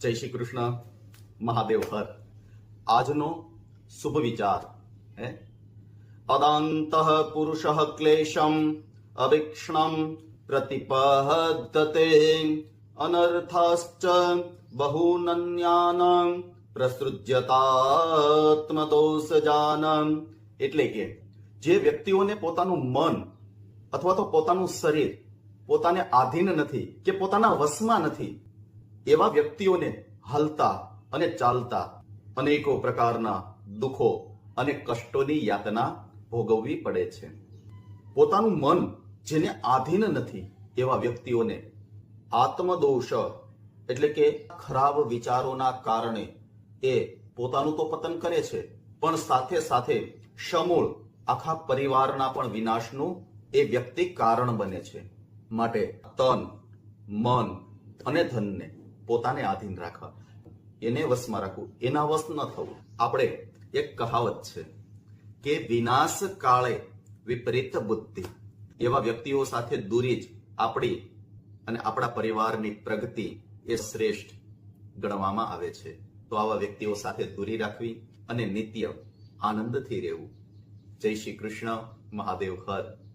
જય શ્રી કૃષ્ણ, મહાદેવ હર. આજનો શુભ વિચાર, હે? અદાંત પુરુષ ક્લેશમ, અવિક્ષણમ પ્રતિપહદતે અનર્થાશ્ચ બહુનન્યાન પ્રસૃજ્યતાત્મદોષજાન એટલે કે જે વ્યક્તિઓને પોતાનું મન અથવા તો પોતાનું શરીર, પોતાને આધીન નથી કે પોતાના વશમાં નથી એવા વ્યક્તિઓને હલતા અને ચાલતા અનેકો પ્રકારના દુઃખો અને કષ્ટોની યાતના ભોગવવી પડે છે. પોતાનું મન જેને આધીન નથી એવા વ્યક્તિઓને આત્મદોષ એટલે કે ખરાબ વિચારોના કારણે એ પોતાનું તો પતન કરે છે, પણ સાથે સાથે સમૂળ આખા પરિવારના પણ વિનાશનું એ વ્યક્તિ કારણ બને છે. માટે તન, મન અને ધનને પોતાને આધીન રાખવા. એને વશમાં રાખવું. એના વશ ન થવું. આપણે એક કહાવત છે કે વિનાશ કાળે વિપરીત બુદ્ધિ. એવા વ્યક્તિઓ સાથે દૂરી જ આપણી અને આપણા પરિવારની પ્રગતિ એ શ્રેષ્ઠ ગણવામાં આવે છે. તો આવા વ્યક્તિઓ સાથે દૂરી રાખવી અને નિત્ય આનંદથી રહેવું. જય શ્રી કૃષ્ણ. મહાદેવ હર.